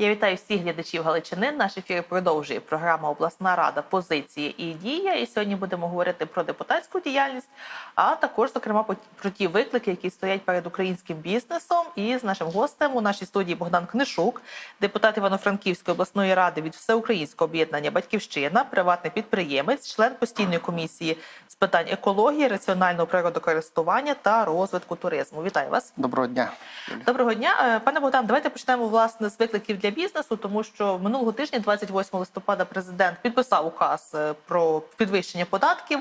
Я вітаю всіх глядачів Галичини. Наш ефір продовжує програма Обласна рада позиції і дія. І сьогодні будемо говорити про депутатську діяльність, а також, зокрема, про ті виклики, які стоять перед українським бізнесом. І з нашим гостем у нашій студії Богдан Книшук, депутат Івано-Франківської обласної ради від Всеукраїнського об'єднання Батьківщина, приватний підприємець, член постійної комісії з питань екології, раціонального природокористування та розвитку туризму. Вітаю вас. Доброго дня. Доброго дня, Е, пане Богдан. Давайте почнемо власне з викликів для бізнесу, тому що минулого тижня, 28 листопада, президент підписав указ е, про підвищення податків.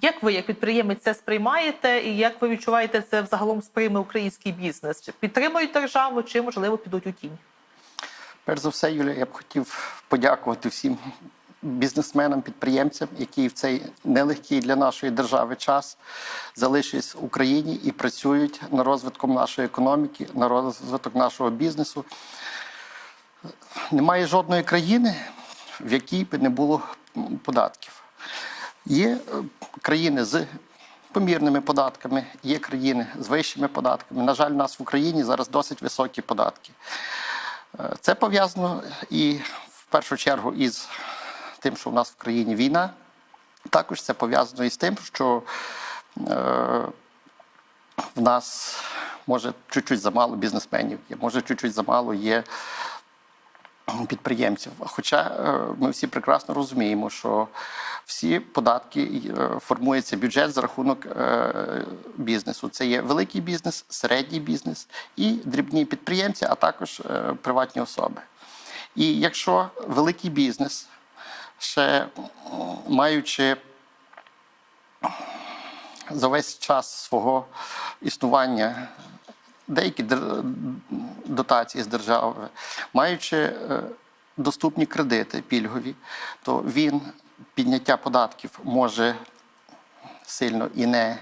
Як ви, як підприємець, це сприймаєте, і як ви відчуваєте це взагалом сприйме український бізнес? Чи підтримують державу, чи можливо підуть у тінь? Перш за все, Юлія, я б хотів подякувати всім бізнесменам, підприємцям, які в цей нелегкий для нашої держави час залишились в Україні і працюють на розвитком нашої економіки, на розвиток нашого бізнесу. Немає жодної країни, в якій би не було податків. Є е, країни з помірними податками, є країни з вищими податками. На жаль, у нас в Україні зараз досить високі податки. Е, Це пов'язано і в першу чергу із тим, що в нас в країні війна. Також це пов'язано із тим, що е, в нас може чуть-чуть замало бізнесменів, є, може чуть-чуть замало є підприємців. Хоча е, ми всі прекрасно розуміємо, що всі податки е, формується бюджет за рахунок е, бізнесу. Це є великий бізнес, середній бізнес і дрібні підприємці, а також е, приватні особи. І якщо великий бізнес, ще маючи за весь час свого існування деякі дотації з держави, маючи е, доступні кредити пільгові, то він підняття податків може сильно і не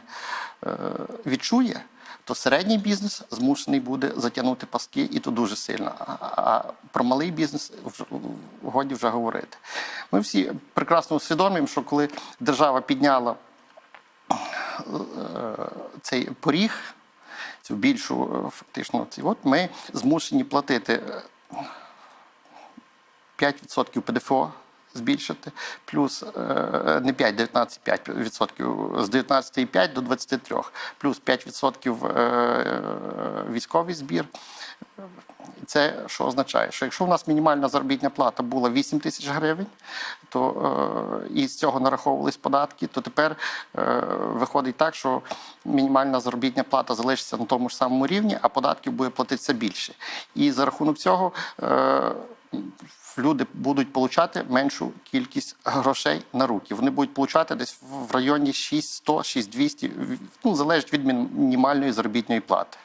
е, відчує, то середній бізнес змушений буде затягнути паски, і то дуже сильно. А, про малий бізнес годі вже говорити. Ми всі прекрасно усвідомлюємо, що коли держава підняла е, цей поріг, цю більшу е, фактично, от ми змушені платити е, 5% ПДФО збільшити, плюс е, не 5, 19, 5% з 19,5 до 23, плюс 5% е, військовий збір. Це що означає? Що якщо у нас мінімальна заробітна плата була 8 тисяч гривень, то е, і з цього нараховувались податки, то тепер е, виходить так, що мінімальна заробітна плата залишиться на тому ж самому рівні, а податків буде платитися більше. І за рахунок цього е, люди будуть получати меншу кількість грошей на руки. Вони будуть получати десь в районі 6100, 6200, ну, залежить від мінімальної заробітної плати.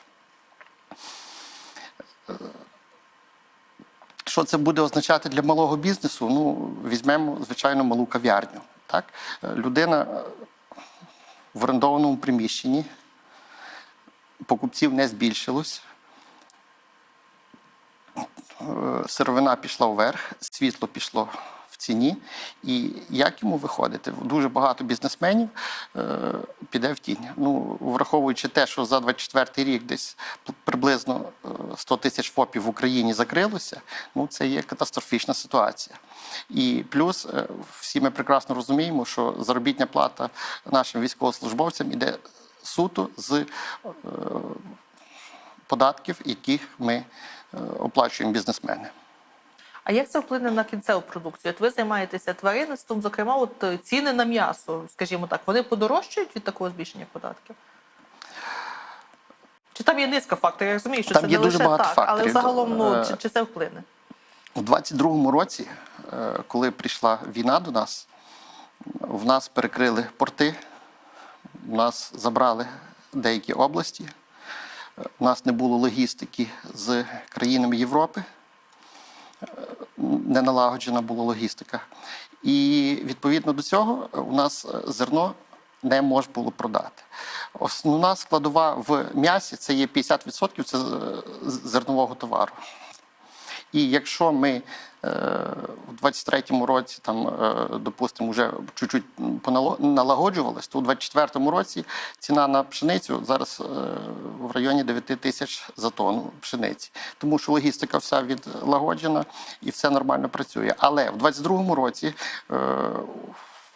Що це буде означати для малого бізнесу? Ну, візьмемо, звичайно, малу кав'ярню. Так? Людина в орендованому приміщенні, покупців не збільшилось, е, сировина пішла вверх, світло пішло ціні. І як йому виходити? Дуже багато бізнесменів е, піде в тінь. Ну, враховуючи те, що за 24 рік десь приблизно е, 100 тисяч ФОПів в Україні закрилося, ну це є катастрофічна ситуація. І плюс е, всі ми прекрасно розуміємо, що заробітня плата нашим військовослужбовцям іде суто з е, податків, яких ми е, оплачуємо бізнесмени. А як це вплине на кінцеву продукцію? От ви займаєтеся тваринництвом, зокрема, от е, ціни на м'ясо, скажімо так, вони подорожчають від такого збільшення податків? Чи там є низка факторів? Я розумію, що Там це є не дуже лише багато так, але загалом ну, Е, чи, чи це вплине? У 22-му році, е, коли прийшла війна до нас, в нас перекрили порти, в нас забрали деякі області, в нас не було логістики з країнами Європи, не налагоджена була логістика. І відповідно до цього у нас е, зерно не можна було продати. Основна складова в м'ясі це є 50% це е, зернового товару. І якщо ми е, в 23-му році там, е, допустимо, вже чуть-чуть налагоджувалось, то у 24-му році ціна на пшеницю зараз е, в районі 9 тисяч за тонну пшениці. Тому що логістика вся відлагоджена і все нормально працює. Але в 22-му році е,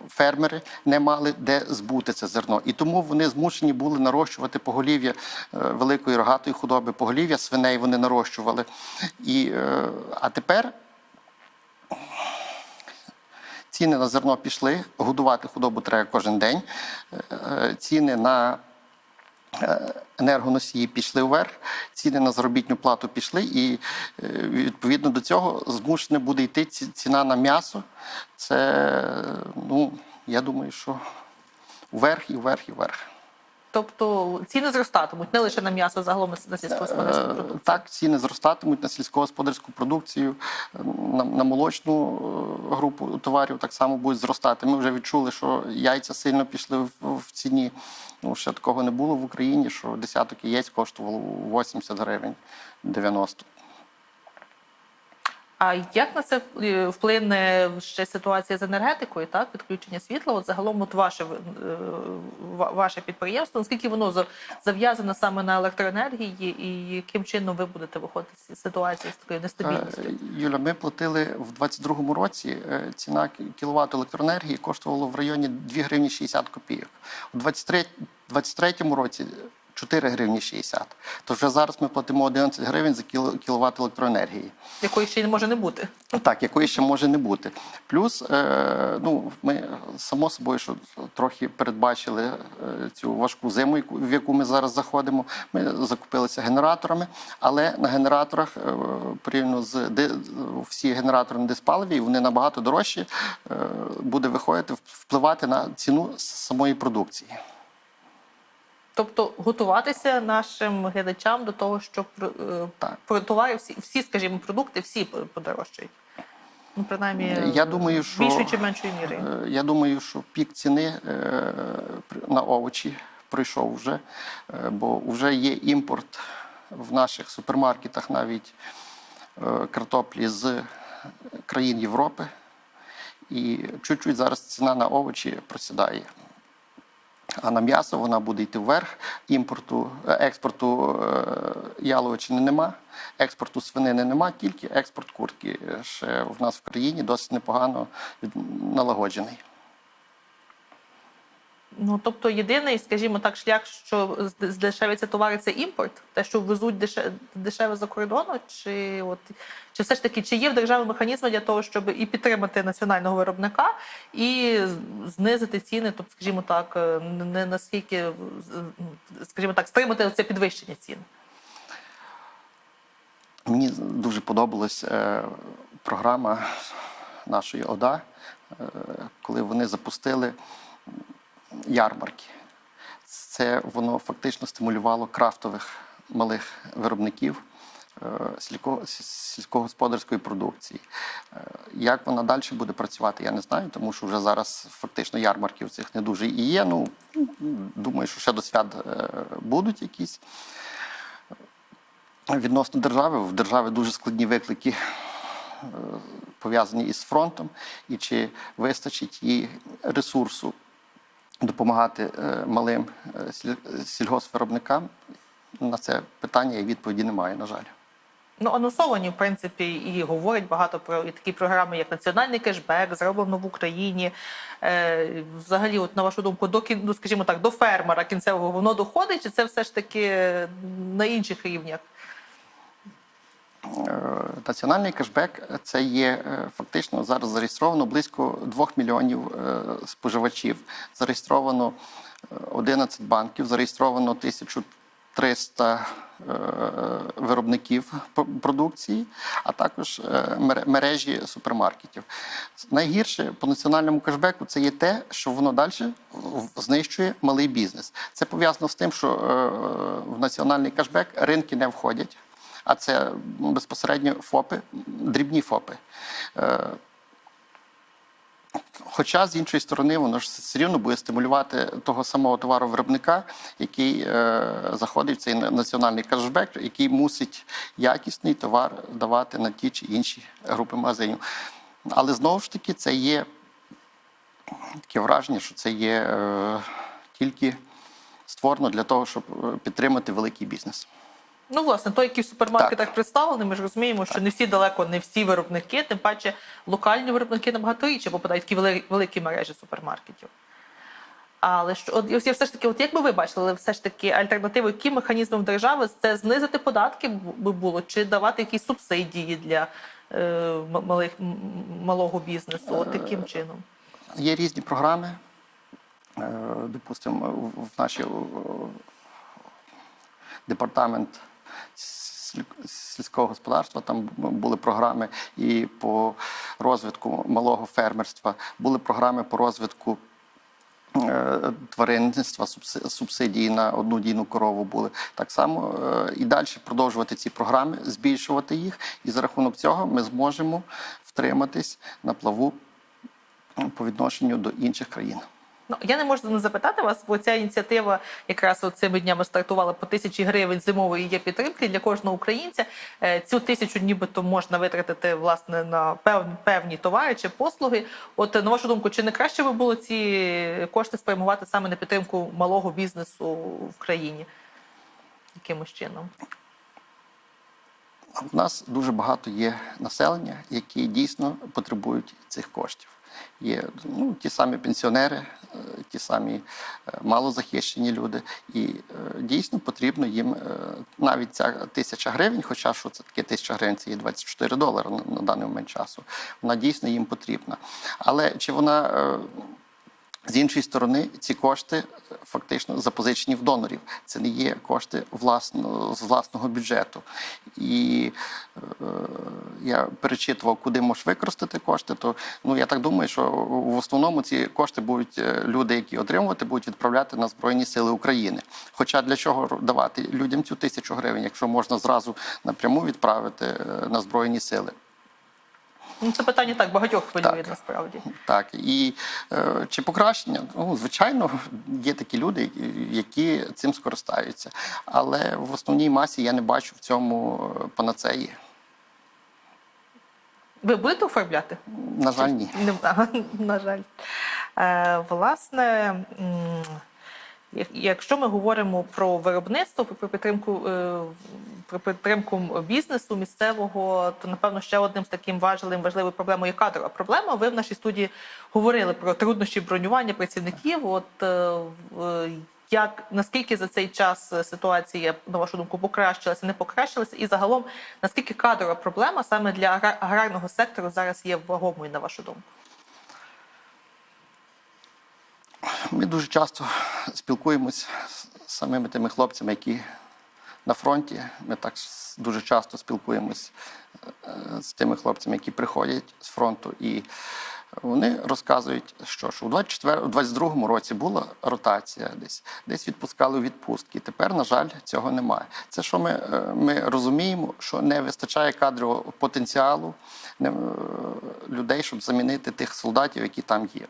фермери не мали де збути це зерно, і тому вони змушені були нарощувати поголів'я е, великої рогатої худоби, поголів'я свиней вони нарощували. І, е, а тепер ціни на зерно пішли, годувати худобу треба кожен день. Е, е, Ціни на е, енергоносії пішли вверх, ціни на заробітну плату пішли, і відповідно до цього змушена буде йти ціна на м'ясо. Це, ну, я думаю, що вверх і вверх і вверх. Тобто ціни зростатимуть не лише на м'ясо, загалом на сільськогосподарську Е, продукцію. Так, ціни зростатимуть на сільськогосподарську продукцію, на, на молочну е, групу товарів так само будуть зростати. Ми вже відчули, що яйця сильно пішли в, в ціні. Ну, ще такого не було в Україні, що десяток яєць коштувало 80 гривень 90. А як на це е, вплине ще ситуація з енергетикою, так відключення світла? От загалом, от ваше е, ваше підприємство, наскільки воно за- зав'язане саме на електроенергії, і яким чином ви будете виходити з ситуації з такою нестабільністю? Е, Юля, ми платили в 22-му році. Ціна кіловат електроенергії коштувала в районі 2 гривні 60 копійок. У 23 23-му році 4 гривні 60. То вже зараз ми платимо 11 гривень за кіло- кіловат електроенергії. Якої ще не може не бути? Так, якої ще може не бути. Плюс, е, ну, ми само собою, що трохи передбачили е, цю важку зиму, яку- в яку ми зараз заходимо. Ми закупилися генераторами, але на генераторах е, порівняно з ди- всі генератори на диспаливі, вони набагато дорожчі, буде виходити впливати на ціну самої продукції. Тобто готуватися нашим глядачам до того, що е, Так. про товари, всі, всі, скажімо, продукти, всі подорожчають. Ну, принаймні, Я думаю, що- більшою чи меншою мірою. Е, Я думаю, що пік ціни е, на овочі пройшов вже, е, бо вже є імпорт в наших супермаркетах навіть е, картоплі з країн Європи. І чуть-чуть зараз ціна на овочі просідає. А на м'ясо вона буде йти вверх. Імпорту, е, експорту е, яловичини нема, експорту свинини нема, тільки експорт куртки е, ще в нас в країні досить непогано налагоджений. Ну тобто, єдиний, скажімо так, шлях, що з- здешевиться товари, це імпорт, те, що везуть деше- дешеве за кордону, чи от чи все ж таки чи є в державі механізми для того, щоб і підтримати національного виробника, і знизити ціни, тобто, скажімо так, е, не наскільки скажімо так, стримати це підвищення цін. Мені дуже подобалась е, програма нашої ОДА, е, коли вони запустили ярмарки. Це воно фактично стимулювало крафтових малих виробників е, сільськогосподарської продукції. Е, Як вона далі буде працювати, я не знаю, тому що вже зараз фактично ярмарків цих не дуже і є. Ну, думаю, що ще до свят е, будуть якісь. Відносно держави, в держави дуже складні виклики пов'язані із фронтом, і чи вистачить їй ресурсу допомагати е, малим е, сільгоспвиробникам? На це питання і відповіді немає, на жаль. Ну, анонсовані, в принципі, і говорять багато про і такі програми, як національний кешбек, зроблено в Україні. Е, взагалі, от на вашу думку, до ну, скажімо так, до фермера кінцевого воно доходить, чи це все ж таки на інших рівнях? Е, Національний кешбек це є е, фактично зараз зареєстровано близько 2 мільйонів е, споживачів. Зареєстровано е, 11 банків, зареєстровано 1300 е, виробників продукції, а також е, мережі супермаркетів. Найгірше по національному кешбеку це є те, що воно далі знищує малий бізнес. Це пов'язано з тим, що е, в національний кешбек ринки не входять а це безпосередньо ФОПи, дрібні ФОПи. Е, Хоча з іншої сторони, воно ж все рівно буде стимулювати того самого товаровиробника, який е, заходить в цей національний кешбек, який мусить якісний товар давати на ті чи інші групи магазинів. Але знову ж таки, це є таке враження, що це є е, тільки створено для того, щоб е, підтримати великий бізнес. Ну, власне, той, який в супермаркетах представлений, ми ж розуміємо, що не всі далеко, не всі виробники, тим паче локальні виробники набагато рідше попадають в такі великі мережі супермаркетів. Але що от я все ж таки, от як би ви бачили, все ж таки альтернативою, яким механізмом держави це знизити податки би було, чи давати якісь субсидії для е, малих малого бізнесу? От таким чином. Є різні програми. Е, Допустимо, в- нашій е, департамент сільського господарства. Там були програми і по розвитку малого фермерства, були програми по розвитку. е, Тваринництва, субсидії на одну дійну корову були так само е, і далі продовжувати ці програми, збільшувати їх, і за рахунок цього ми зможемо втриматись на плаву по відношенню до інших країн. Ну я не можу не запитати вас, бо ця ініціатива якраз цими днями стартувала по тисячі гривень зимової є підтримки для кожного українця. Е, Цю тисячу нібито можна витратити власне на певні товари чи послуги. От на вашу думку, чи не краще би було ці кошти спрямувати саме на підтримку малого бізнесу в країні? Якимось чином? У нас дуже багато є населення, які дійсно потребують цих коштів. Є ну, ті самі пенсіонери, е, ті самі е, малозахищені люди, і е, дійсно потрібно їм навіть ця тисяча гривень, хоча що це таке тисяча гривень, це є 24 долари на, даний момент часу. Вона дійсно їм потрібна. Але чи вона з іншої сторони, ці кошти фактично запозичені в донорів. Це не є кошти власно, з власного бюджету. І е, я перечитував, куди можеш використати кошти. То ну я так думаю, що в основному ці кошти будуть е, люди, які отримувати, будуть відправляти на Збройні Сили України. Хоча для чого давати людям цю тисячу гривень, якщо можна зразу напряму відправити е, на Збройні Сили? Ну це питання так багатьох хвилює Так. насправді. Так, і е, чи покращення? Ну, звичайно, є такі люди, які цим скористаються. Але в основній масі я не бачу в цьому е, панацеї. Ви будете оформляти? На жаль, ні. На жаль. Е, власне, якщо ми говоримо про виробництво, про підтримку, е, про підтримку бізнесу місцевого, то напевно ще одним з таким важливим важливою проблемою є кадрова проблема. Ви в нашій студії говорили про труднощі бронювання працівників. От е, як наскільки за цей час ситуація, на вашу думку, покращилася, не покращилася, і загалом наскільки кадрова проблема саме для аграрного сектору зараз є вагомою, на вашу думку? Ми дуже часто спілкуємось з самими тими хлопцями, які на фронті. Ми так дуже часто спілкуємось е, з тими хлопцями, які приходять з фронту. І вони розказують, що ж у 24, у 22-му році була ротація десь, десь відпускали у відпустки. Тепер, на жаль, цього немає. Це що ми, е, ми розуміємо, що не вистачає кадрового потенціалу е, людей, щоб замінити тих солдатів, які там є.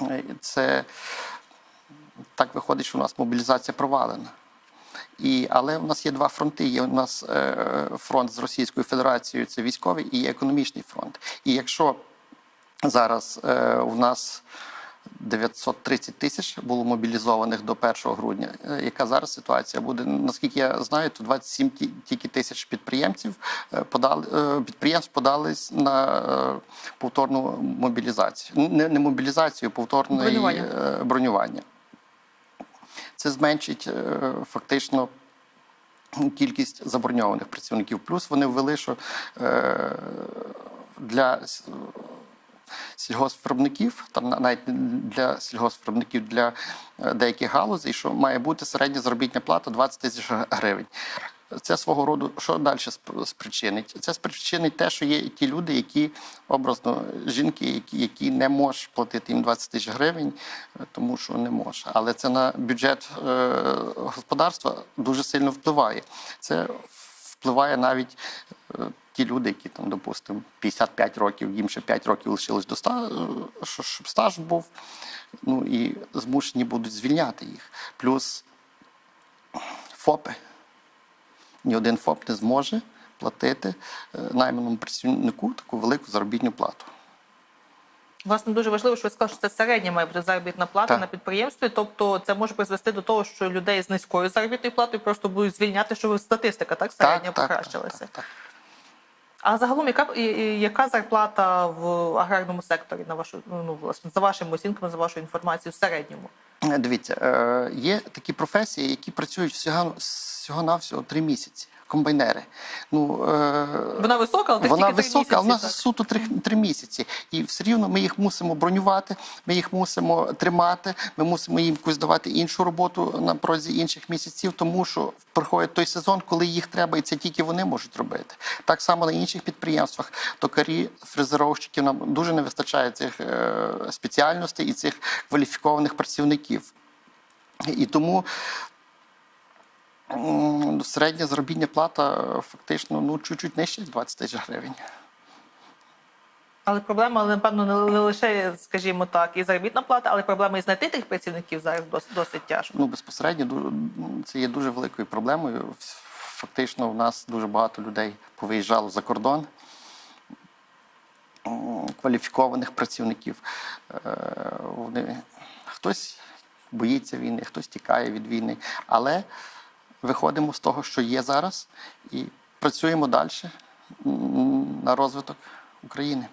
Е, Це так виходить, що у нас мобілізація провалена. І, але у нас є два фронти. Є у нас е, фронт з Російською Федерацією, це військовий, і економічний фронт. І якщо зараз е, у нас 930 тисяч було мобілізованих до 1 грудня, е, яка зараз ситуація буде? Наскільки я знаю, то 27 ті- тільки тисяч підприємців е, подали е, підприємств подались на повторну мобілізацію. Не, не мобілізацію, повторне Бронювання. бронювання. Це зменшить фактично кількість заброньованих працівників. Плюс вони ввели, що для сільгоспвиробників, там навіть для сільгоспвиробників, для е, деяких галузей, що має бути середня заробітна плата 20 тисяч гривень. Це свого роду, що далі спричинить? Це спричинить те, що є ті люди, які образно жінки, які, які не можуть платити їм 20 тисяч гривень, е, тому що не може. Але це на бюджет е, господарства дуже сильно впливає. Це впливає навіть е, ті люди, які там, допустимо, 55 років, їм ще 5 років лишилось до ста, е, щоб стаж був, ну і змушені будуть звільняти їх. Плюс ФОПи. Ні один ФОП не зможе платити е, найманому працівнику таку велику заробітну плату. Власне, дуже важливо, що ви сказали, що це середня має бути заробітна плата Так. на підприємстві. Тобто це може призвести до того, що людей з низькою заробітною платою просто будуть звільняти, щоб статистика так середня покращилася. Так, так, А загалом, яка яка зарплата в аграрному секторі на вашу ну власне за вашими оцінками, за вашою інформацією в середньому? Е, Дивіться, е, є такі професії, які працюють всього, всього навсього три місяці. Комбайнери. Ну, е, Вона висока, але вона висока, а в нас суто три, три місяці. І все рівно ми їх мусимо бронювати, ми їх мусимо тримати, ми мусимо їм якусь давати іншу роботу на протязі інших місяців, тому що приходить той сезон, коли їх треба, і це тільки вони можуть робити. Так само на інших підприємствах, токарі, фрезеровщиків нам дуже не вистачає цих е, спеціальностей і цих кваліфікованих працівників. І тому середня заробітня плата е, фактично ну, чуть-чуть нижче 20 тисяч гривень. Але проблема, напевно, не лише, скажімо так, і заробітна плата, але проблема і знайти тих працівників зараз досить, тяжко. Ну, безпосередньо це є дуже великою проблемою. Фактично, у нас дуже багато людей повиїжджало за кордон, кваліфікованих працівників. Е, Вони, хтось боїться війни, хтось тікає від війни. Але виходимо з того, що є зараз, і працюємо далі на розвиток України.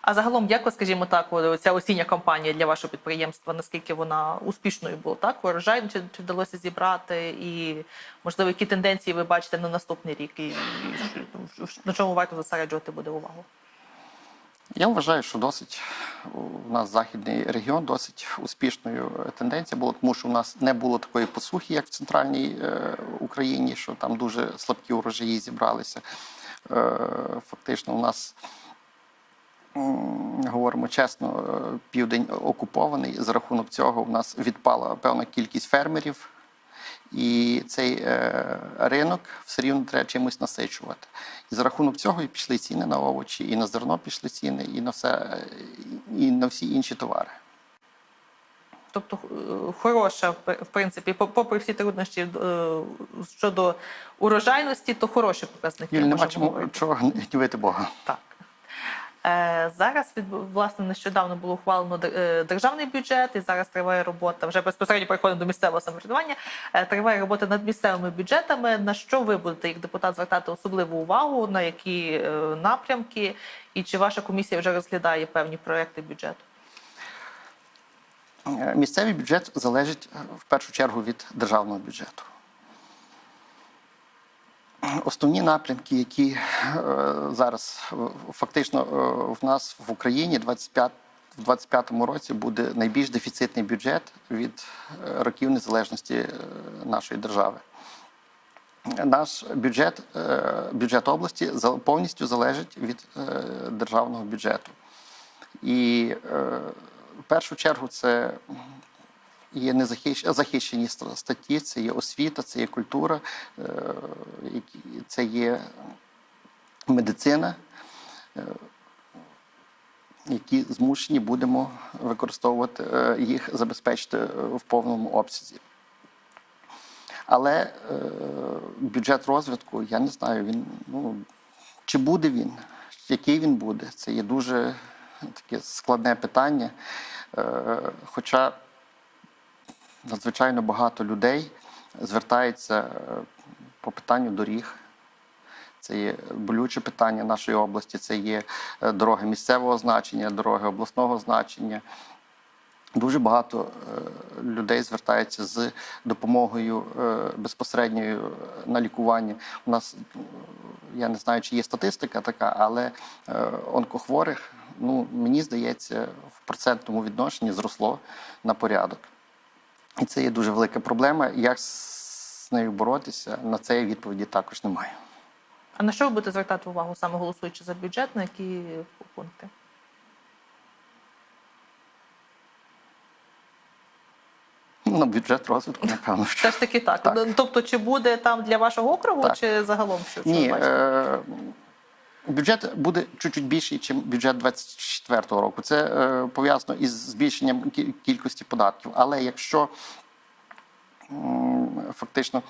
А загалом, як ви, скажімо так, ця осіння кампанія для вашого підприємства, наскільки вона успішною була? Так, урожай чи, чи вдалося зібрати, і можливо, які тенденції ви бачите на наступний рік, і, і на чому варто зосереджувати буде увагу? Я вважаю, що досить у нас західний регіон досить успішною тенденція була, тому що у нас не було такої посухи, як в центральній е, Україні, що там дуже слабкі урожаї зібралися. Е, фактично, у нас говоримо чесно, е, південь окупований. За рахунок цього у нас відпала певна кількість фермерів. І цей е, ринок все рівно треба чимось насичувати. І за рахунок цього і пішли ціни на овочі, і на зерно пішли ціни, і на все, і на всі інші товари. Тобто е, хороша, в принципі, попри всі труднощі е, щодо урожайності, то хороші показники. Юль, нема чому чого гнівити Бога. Так. Е, зараз від власне нещодавно було ухвалено е, державний бюджет, і зараз триває робота. Вже безпосередньо переходимо до місцевого самоврядування. Е, триває робота над місцевими бюджетами. На що ви будете як депутат звертати особливу увагу? На які напрямки? І чи ваша комісія вже розглядає певні проекти бюджету? Місцевий бюджет залежить в першу чергу від державного бюджету. Основні напрямки, які е, зараз е, фактично е, в нас в Україні 25, в 25-му році буде найбільш дефіцитний бюджет від років незалежності нашої держави. Наш бюджет, бюджет області повністю залежить від державного бюджету. І в першу чергу це є захищені статті, це є освіта, це є культура, е, це є медицина, е, які змушені будемо використовувати е, їх, забезпечити в повному обсязі. Але бюджет розвитку, я не знаю, він ну, чи буде він, який він буде, це є дуже таке складне питання. Хоча надзвичайно багато людей звертається е, по питанню доріг. Це є болюче питання нашої області, це є е, дороги місцевого значення, дороги обласного значення. Дуже багато е, людей звертається з допомогою безпосередньою на лікування. У нас я не знаю, чи є статистика така, але онкохворих, ну мені здається, в процентному відношенні зросло на порядок. І це є дуже велика проблема. Як з нею боротися, на це відповіді також немає. А на що ви будете звертати увагу саме голосуючи за бюджет? На які пункти? Ну, на бюджет розвитку, напевно. що. Все ж таки так. Так. Ну, Тобто, чи буде там для вашого округу, Так. чи загалом що, що Ні, бачите? Бюджет буде чуть-чуть більший, ніж бюджет 24-го року. Це е, пов'язано із збільшенням кількості податків. Але якщо фактично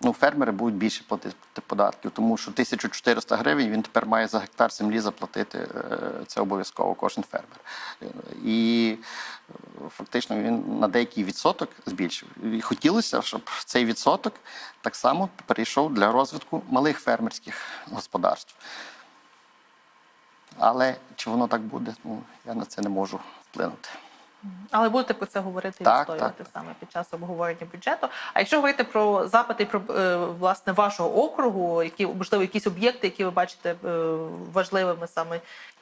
ну, фермери будуть більше платити податків, тому що 1400 гривень він тепер має за гектар землі заплатити. е, Це обов'язково кожен фермер. І е, фактично він на деякий відсоток збільшив. І хотілося, щоб цей відсоток так само перейшов для розвитку малих фермерських господарств. Але чи воно так буде, ну я на це не можу вплинути. Але будете про це говорити і відстоювати так. саме під час обговорення бюджету. А якщо говорити про запити про е, власне вашого округу, які можливо якісь об'єкти, які ви бачите е, важливими саме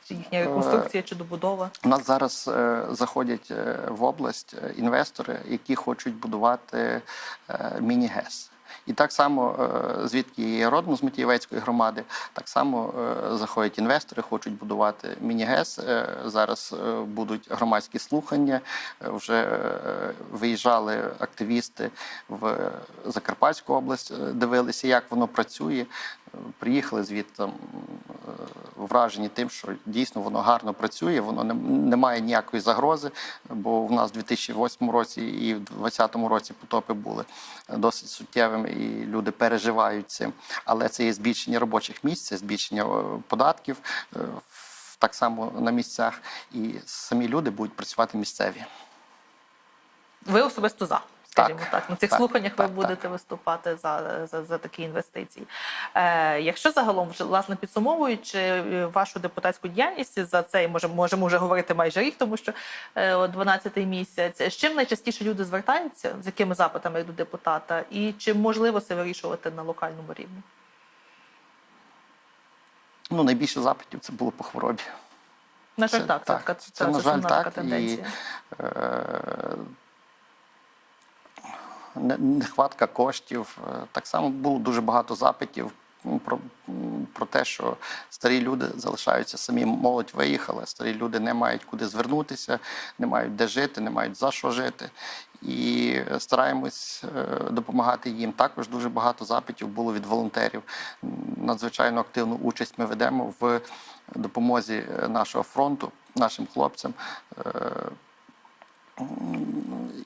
чи їхня реконструкція чи добудова? У нас зараз е, заходять в область інвестори, які хочуть будувати е, міні-ГЕС. І так само, е, звідки є родом з Матієвецької громади, так само е, заходять інвестори, хочуть будувати міні-ГЕС. Е, Зараз будуть громадські слухання. Вже виїжджали активісти в Закарпатську область, дивилися, як воно працює. Приїхали звідти вражені тим, що дійсно воно гарно працює, воно не, не має ніякої загрози, бо в нас в 2008 році і в 2020 році потопи були досить суттєвими, і люди переживають цим. Але це є збільшення робочих місць, це збільшення е, податків е, так само на місцях, і самі люди будуть працювати місцеві. Ви особисто за. Скажімо так, Так, на цих так, слуханнях ви так, будете виступати за, за, за такі інвестиції. Е, якщо загалом власне підсумовуючи е, вашу депутатську діяльність за цей, може, можемо вже говорити майже рік, тому що е, 12-й місяць. З чим найчастіше люди звертаються, з якими запитами до депутата, і чи можливо це вирішувати на локальному рівні? Ну, найбільше запитів це було по хвробі. На жаль, Це- так, це, так, така, це, це, на жаль, так, і-. Е, нехватка коштів. Е, Так само було дуже багато запитів про, про те, що старі люди залишаються самі. Молодь виїхала, старі люди не мають куди звернутися, не мають де жити, не мають за що жити. І стараємось е, допомагати їм. Також дуже багато запитів було від волонтерів. Надзвичайно активну участь ми ведемо в допомозі е, нашого фронту, нашим хлопцям. Е,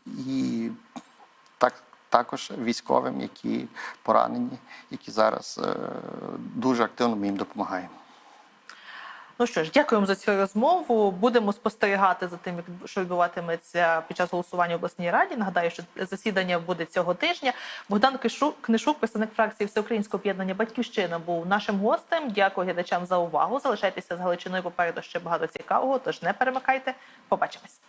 і так, також військовим, які поранені, які зараз е, дуже активно ми їм допомагаємо. Ну що ж, дякуємо за цю розмову. Будемо спостерігати за тим, що відбуватиметься під час голосування в обласній раді. Нагадаю, що засідання буде цього тижня. Богдан Книшук, представник фракції Всеукраїнського об'єднання Батьківщина, був нашим гостем. Дякую глядачам за увагу. Залишайтеся з Галичиною. Попереду ще багато цікавого. Тож не перемикайте. Побачимось.